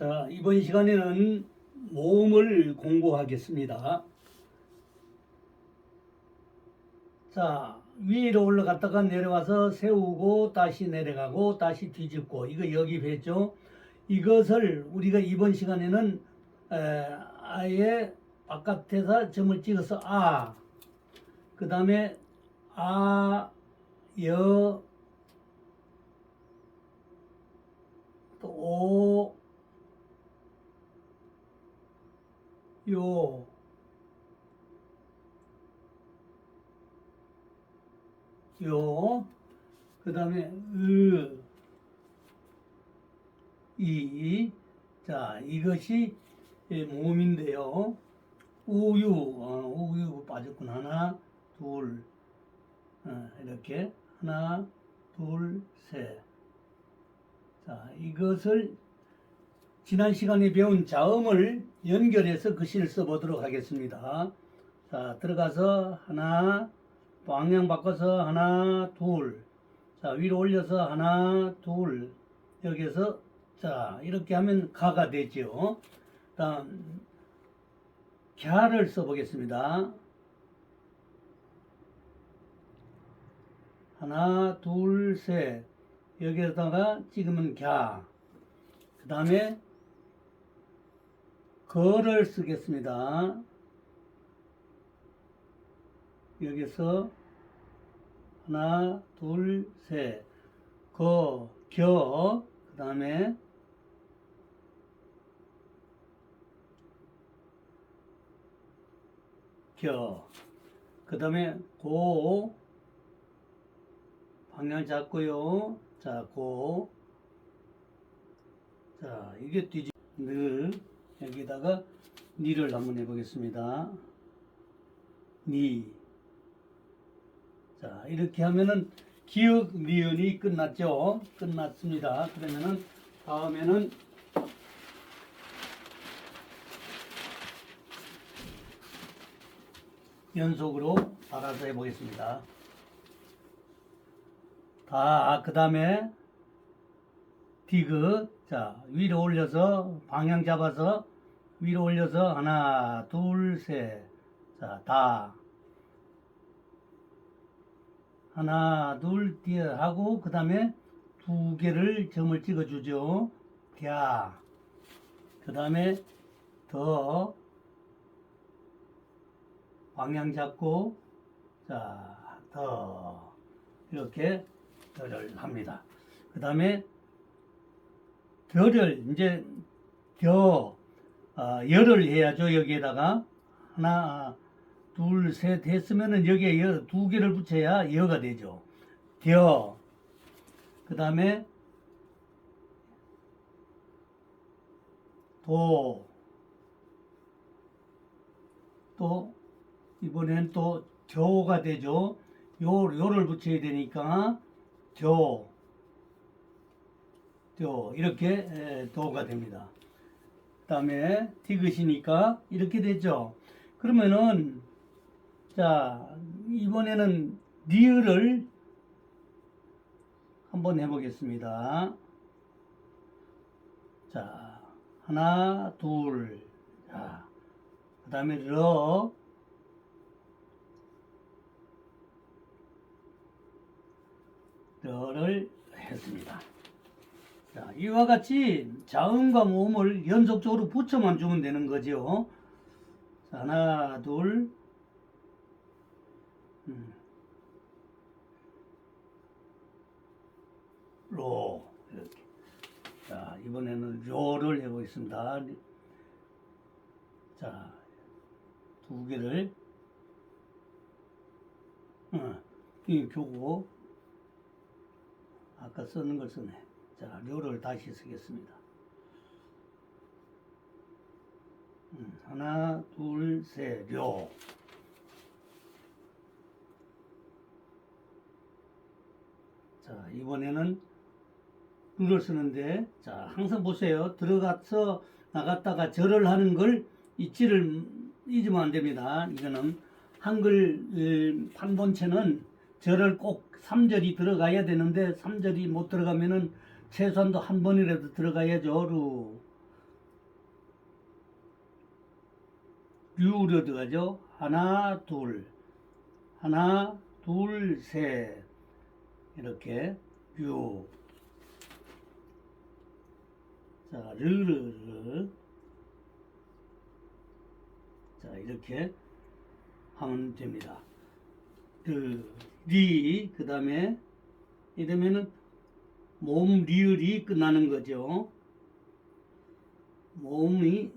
자, 이번 시간에는 모음을 공부하겠습니다. 자, 위로 올라갔다가 내려와서 세우고 다시 내려가고 다시 뒤집고 이거 여기 뵀죠? 이것을 우리가 이번 시간에는 에, 아예 바깥에서 점을 찍어서 아, 그 다음에 아, 여, 또 오, 요, 요, 그 다음에 으, 이, 자, 이것이 예, 모음인데요. 우유, 어, 우유 빠졌구나. 하나, 둘, 어, 이렇게. 하나, 둘, 셋. 자, 이것을 지난 시간에 배운 자음을 연결해서 글씨를 써보도록 하겠습니다. 자, 들어가서 하나, 방향 바꿔서 하나, 둘. 자, 위로 올려서 하나, 둘. 여기서 자, 이렇게 하면 가가 되죠. 다음, 갸를 써보겠습니다. 하나, 둘, 셋. 여기에다가 찍으면 갸. 그 다음에 거를 쓰겠습니다. 여기서 하나, 둘, 셋. 거, 겨. 그 다음에 겨. 그 다음에 고. 방향 잡고요. 자, 고. 자, 이게 뒤집, 느. 여기다가 니를 한번 해보겠습니다. 니. 자, 이렇게 하면은 기억 니은이 끝났죠? 끝났습니다. 그러면은 다음에는 연속으로 알아서 해보겠습니다. 다, 그 다음에 디귿. 자, 위로 올려서 방향 잡아서 위로 올려서 하나, 둘, 셋. 자, 다. 하나, 둘, 뒤에 하고 그 다음에 두 개를 점을 찍어 주죠. 갸. 그 다음에 더. 방향 잡고 자, 더. 이렇게 더를 합니다. 그 다음에 덜을 이제 더 어, 열을 해야죠. 여기에다가 하나, 둘, 셋 했으면은 여기에 여, 두 개를 붙여야 여가 되죠. 더. 그 다음에 도. 또 이번엔 또 벼가 되죠. 요 요를 붙여야 되니까 겨. 겨 이렇게 에, 도가 됩니다. 그다음에 디귿이니까 이렇게 되죠. 그러면은 자 이번에는 리을을 한번 해보겠습니다. 자 하나 둘 자. 그 다음에 러 러를 했습니다. 자, 이와 같이 자음과 모음을 연속적으로 붙여만 주면 되는 거죠. 자, 하나, 둘, 음. 로 이렇게. 자, 이번에는 로를 해보겠습니다. 자, 두 개를 어, 이 교고 아까 쓰는 걸 쓰네. 자, 료를 다시 쓰겠습니다. 음, 하나, 둘, 셋, 료. 자, 이번에는 룰을 쓰는데, 자, 항상 보세요. 들어가서 나갔다가 절을 하는 걸 잊지를 잊으면 안 됩니다. 이거는 한글 음, 판본체는 절을 꼭 3절이 들어가야 되는데 3절이 못 들어가면은 최소한도 한 번이라도 들어가야죠. 루. 류로 들어가죠. 하나, 둘. 하나, 둘, 셋. 이렇게 류. 자, 르르르. 자, 이렇게 하면 됩니다. 르, 리. 그 다음에, 이러면은 몸 리을이 끝나는 거죠. 몸이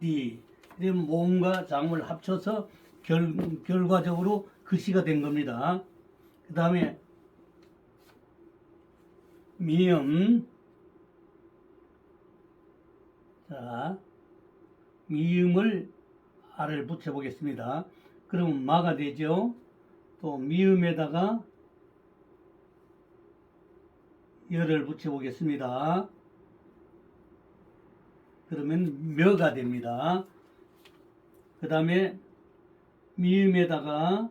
리. 몸과 장을 합쳐서 결, 결과적으로 글씨가 된 겁니다. 그 다음에 미음 자 미음을 알을 붙여 보겠습니다. 그러면 마가 되죠. 또 미음에다가 열을 붙여 보겠습니다. 그러면 묘가 됩니다. 그 다음에 미음에다가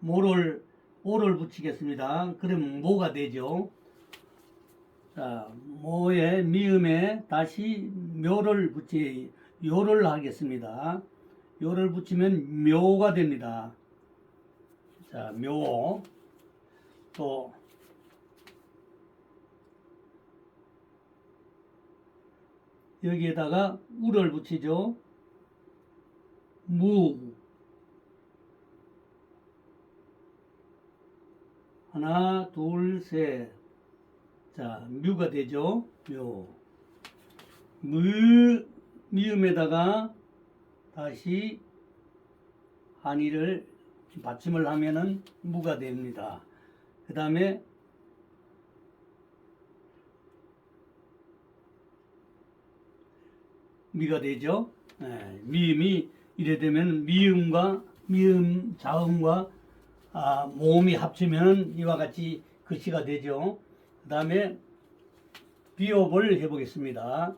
모를 오를 붙이겠습니다. 그러면 모가 되죠. 자, 모에 미음에 다시 묘를 붙이 요를 하겠습니다. 요를 붙이면 묘가 됩니다. 자, 묘. 또 여기에다가 우를 붙이죠. 무. 하나, 둘, 셋. 자, 뮤가 되죠. 묘. 무, 미음에다가 다시 한이를 받침을 하면은 무가 됩니다. 그 다음에 미가 되죠. 예, 미음이 이래 되면 미음과 미음 자음과 아, 모음이 합치면 이와 같이 글씨가 되죠. 그 다음에 비읍을 해보겠습니다.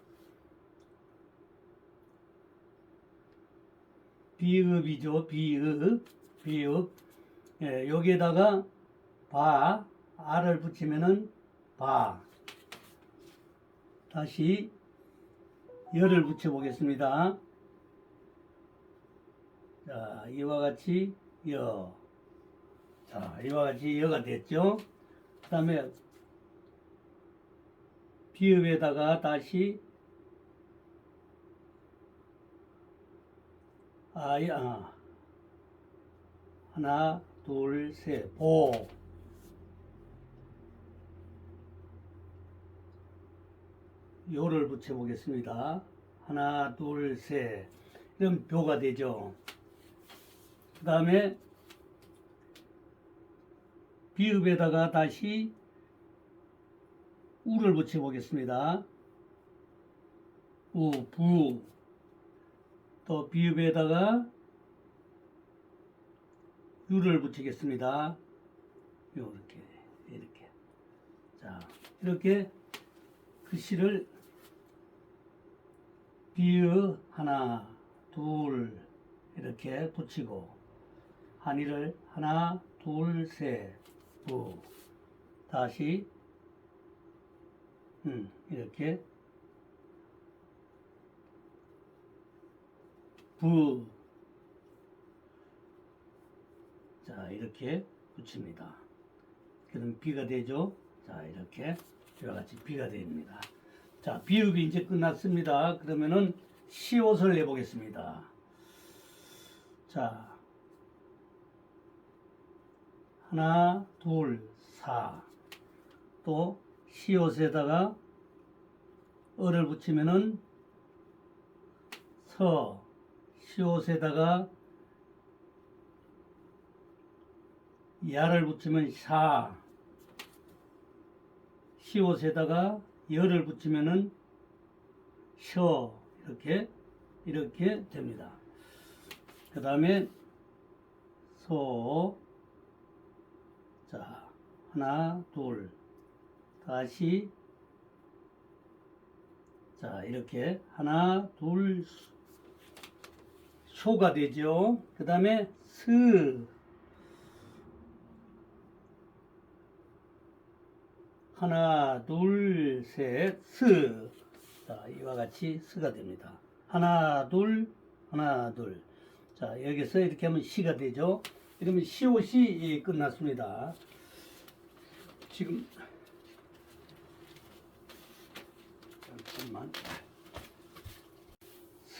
비읍이죠. 비읍, 비읍. 예, 여기에다가 바, 알을 붙이면은 바. 다시 열을 붙여 보겠습니다. 자, 이와 같이 여. 자, 이와 같이 여가 됐죠? 그 다음에 비읍에다가 다시 아, 야. 아. 하나, 둘, 셋, 보. 요를 붙여 보겠습니다. 하나, 둘, 셋. 이런 묘가 되죠. 그 다음에 비읍에다가 다시 우를 붙여 보겠습니다. 우, 부. 또 비읍에다가 유를 붙이겠습니다. 요렇게, 이렇게. 자, 이렇게 글씨를 비읍 하나, 둘, 이렇게 붙이고, 한이를 하나, 둘, 셋, 부. 다시, 음, 이렇게 부. 자, 이렇게 붙입니다. 그럼 비가 되죠? 자, 이렇게 이와 같이 비가 됩니다. 자, 비읍이 이제 끝났습니다. 그러면은 시옷을 내보겠습니다. 자, 하나, 둘, 사. 또 시옷에다가 어를 붙이면은 서. 시옷에다가 야를 붙이면 샤. 시옷에다가 열을 붙이면은 셔. 이렇게, 이렇게 됩니다. 그 다음에 소. 자, 하나, 둘. 다시. 자, 이렇게 하나, 둘, 소가 되죠. 그 다음에 스. 하나, 둘, 셋, 스. 자, 이와 같이 스가 됩니다. 하나 둘 하나 둘. 자 여기서 이렇게 하면 시가 되죠. 이러면 시옷이 끝났습니다. 지금 잠깐만.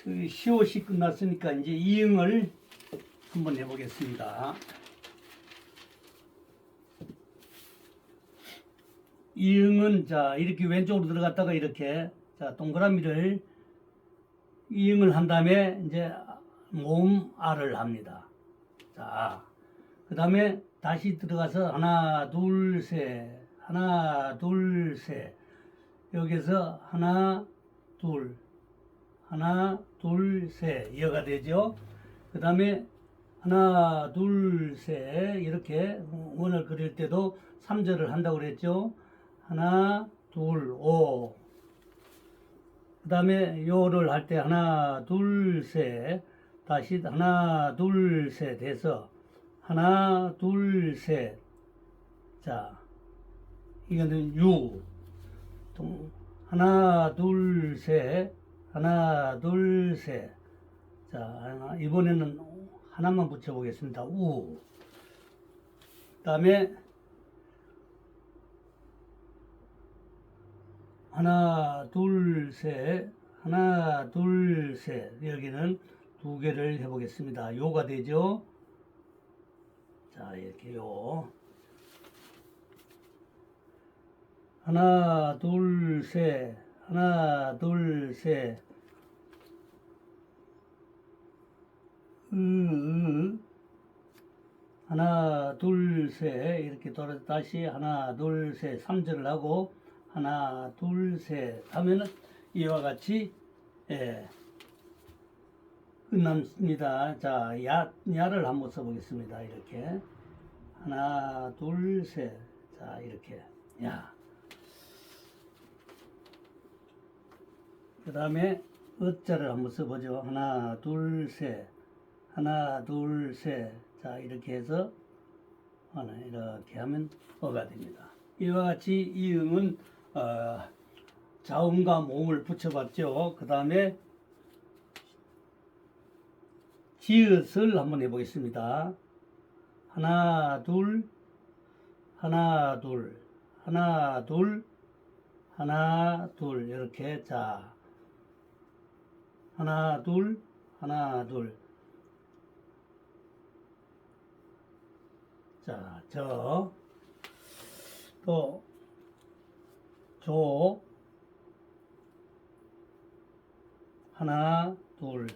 그 시옷이 끝났으니까 이제 이응을 한번 해보겠습니다. 이응은 자 이렇게 왼쪽으로 들어갔다가 이렇게 자 동그라미를 이응을 한 다음에 이제 모음 알을 합니다. 자, 그 다음에 다시 들어가서 하나, 둘, 셋, 하나, 둘, 셋. 여기서 하나, 둘, 하나, 둘, 셋. 이어가 되죠. 그 다음에 하나, 둘, 셋. 이렇게 원을 그릴 때도 3절을 한다고 그랬죠. 하나, 둘, 오. 그 다음에 요를 할 때 하나, 둘, 셋. 다시 하나, 둘, 셋 해서 하나, 둘, 셋. 자, 이거는 유. 동- 하나, 둘, 셋. 하나, 둘, 셋. 자, 이번에는 하나만 붙여보겠습니다. 우. 그 다음에 하나, 둘, 셋. 하나, 둘, 셋. 여기는 두 개를 해 보겠습니다. 요가 되죠? 자, 이렇게 요. 하나, 둘, 셋. 하나, 둘, 셋. 으, 으. 하나, 둘, 셋. 이렇게 돌아 다시 하나, 둘, 셋. 3절을 하고 하나, 둘, 셋 하면은 이와 같이 예, 끝납니다. 자, 야, 야를 한번 써보겠습니다. 이렇게 하나, 둘, 셋. 자, 이렇게 야. 그 다음에 어자를 한번 써보죠. 하나, 둘, 셋. 하나, 둘, 셋. 자, 이렇게 해서 하나 이렇게 하면 어가 됩니다. 이와 같이 이응은 어, 자음과 모음을 붙여봤죠. 그 다음에 지읒을 한번 해보겠습니다. 하나, 둘, 하나, 둘, 하나, 둘, 하나, 둘, 이렇게, 자, 하나, 둘, 하나, 둘. 자, 저, 또, 조, 하나, 둘,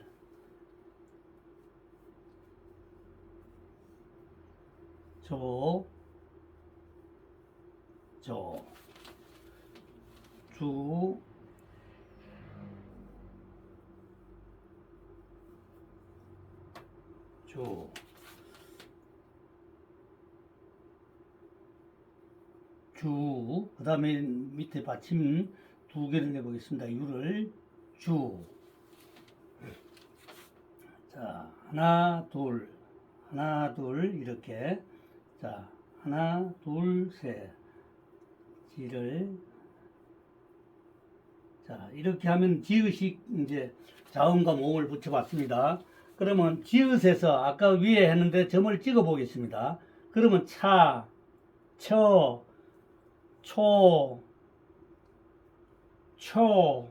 조, 조, 주, 주, 주, 그 다음에 밑에 받침 두 개를 내보겠습니다. 유를, 주. 자, 하나, 둘, 하나, 둘, 이렇게. 자, 하나, 둘, 셋. 지를. 자, 이렇게 하면 지읒이 이제 자음과 모음을 붙여봤습니다. 그러면 지읒에서 아까 위에 했는데 점을 찍어 보겠습니다. 그러면 차, 처, 초, 초,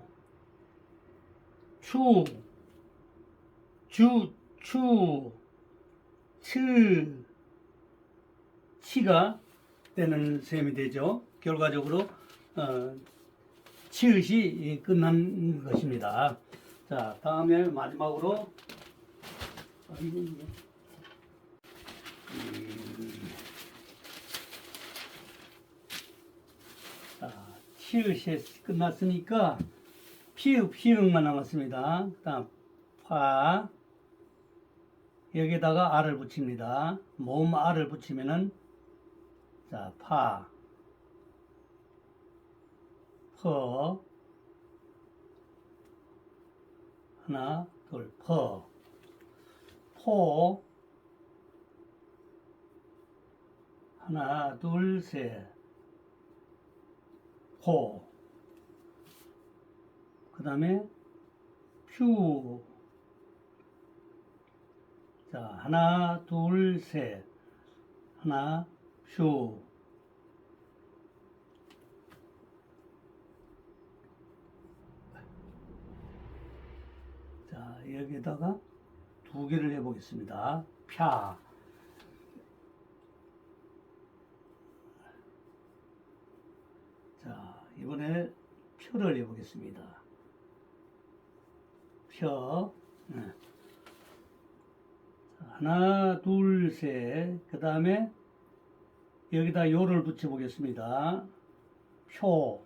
추, 주, 추, 츠, 치가 되는 셈이 되죠. 결과적으로 어, 치읓이 끝난 것입니다. 자, 다음에 마지막으로. 음, 자, 치읓이 끝났으니까 피읍, 피읍만 남았습니다. 그다음 파. 여기다가 알을 붙입니다. 모음 알을 붙이면은 자, 파, 퍼, 하나, 둘, 퍼, 포, 하나, 둘, 셋, 포, 그 다음에 휴. 자, 하나, 둘, 셋. 하나, 휴. 자, 여기다가 두 개를 해보겠습니다. 펴. 자, 이번에 표를 해보겠습니다. 표. 네. 자, 하나, 둘, 셋. 그 다음에 여기다 요를 붙여보겠습니다. 표.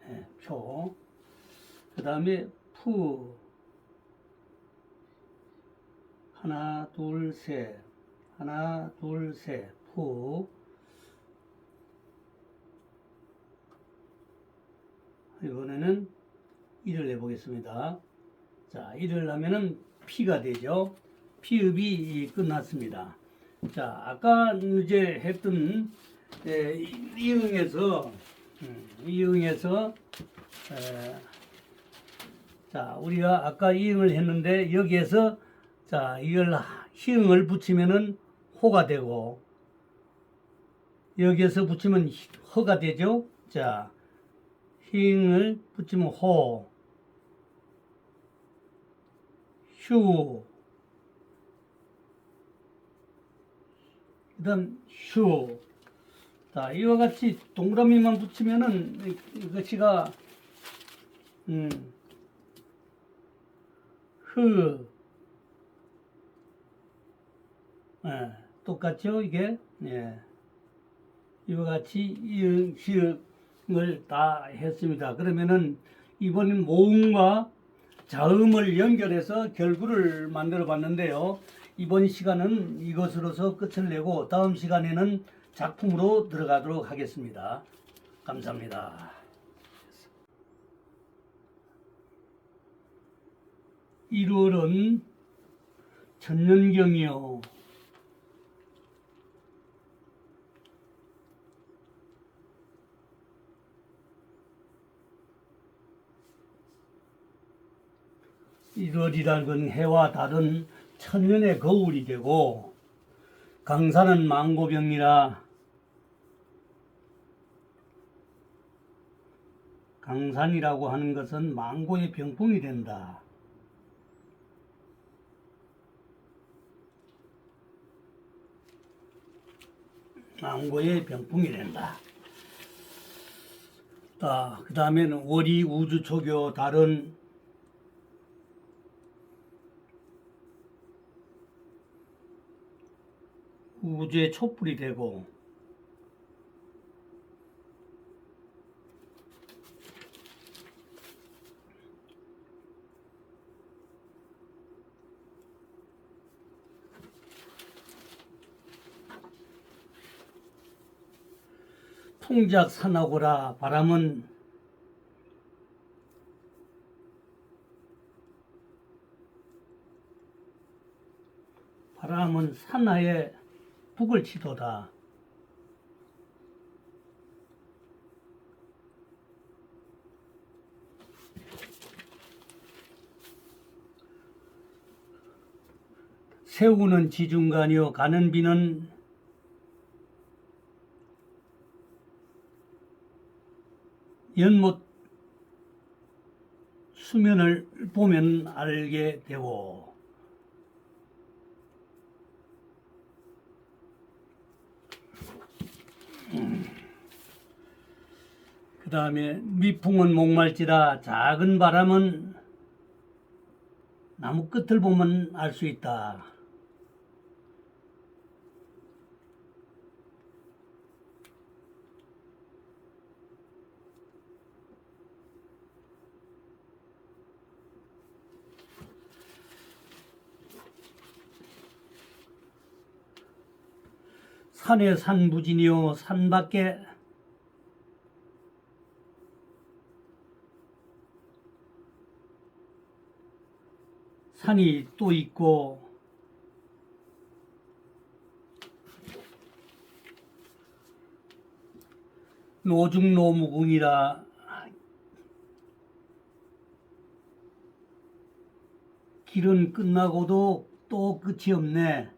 네, 표. 그 다음에 푸. 하나, 둘, 셋. 하나, 둘, 셋. 푸. 이번에는 일을 해보겠습니다. 자, 일을 하면은 피가 되죠. 피읍이 끝났습니다. 자, 아까 이제 했던 에, 이- 이응에서 음, 이응에서 에, 자, 우리가 아까 이응을 했는데 여기에서 자, 이걸 희응을 붙이면은 호가 되고 여기에서 붙이면 히- 허가 되죠. 자, 희응을 붙이면 호, 휴, 그 다음 휴. 자, 이와 같이 동그라미만 붙이면은 이- 이것이가, 음, 흐, 예, 똑같죠, 이게? 예. 이와 같이 이응, 시응 을다 했습니다. 그러면은 이번 모음과 자음을 연결해서 결구를 만들어 봤는데요. 이번 시간은 이것으로서 끝을 내고 다음 시간에는 작품으로 들어가도록 하겠습니다. 감사합니다. 1월은 천년경이요. 일월이라는 해와 다른 천년의 거울이 되고 강산은 망고병이라 강산이라고 하는 것은 망고의 병풍이 된다. 망고의 병풍이 된다. 자, 그 다음에는 월이 우주 초교 다른 우주의 촛불이 되고 풍작 산하고라 바람은 바람은 산하에 북을 치도다. 새우는 지중간이요 가는 비는 연못 수면을 보면 알게 되고 그 다음에 미풍은 목말지라 작은 바람은 나무 끝을 보면 알 수 있다. 산에 산부진이요 산 밖에 산이 또 있고. 노중노무궁이라. 길은 끝나고도 또 끝이 없네.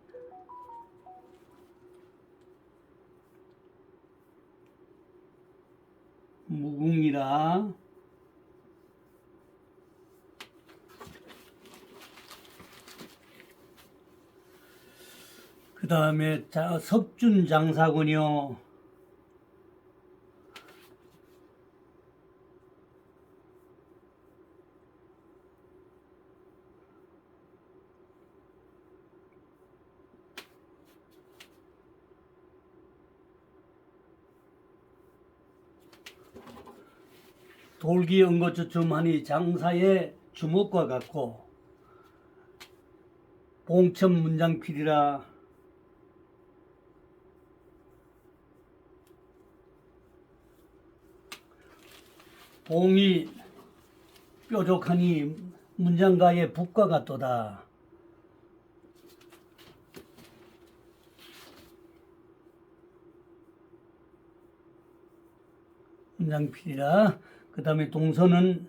무궁이라 다음에 자 석준 장사군요. 돌기 연거주춤하니 장사의 주목과 같고 봉천 문장 필이라 봉이 뾰족하니 문장가의 북과 같도다. 문장필이라 그 다음에 동서는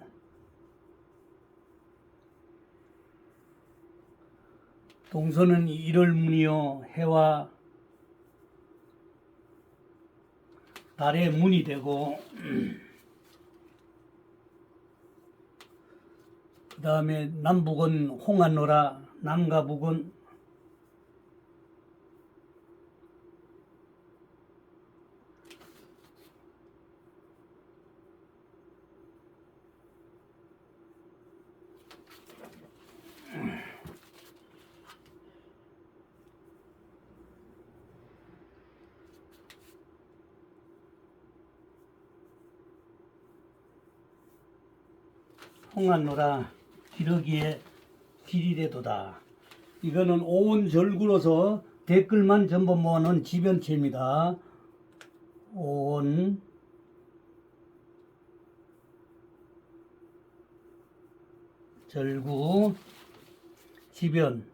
동서는 일월문이요 해와 달의 문이 되고 그 다음에 남북은 홍한노라 남과 북은 홍한노라 기러기에 길이래도다. 이거는 오온 절구로서 댓글만 전부 모아놓은 지변체입니다. 오온 절구 지변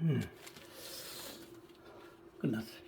음. 끝났어요.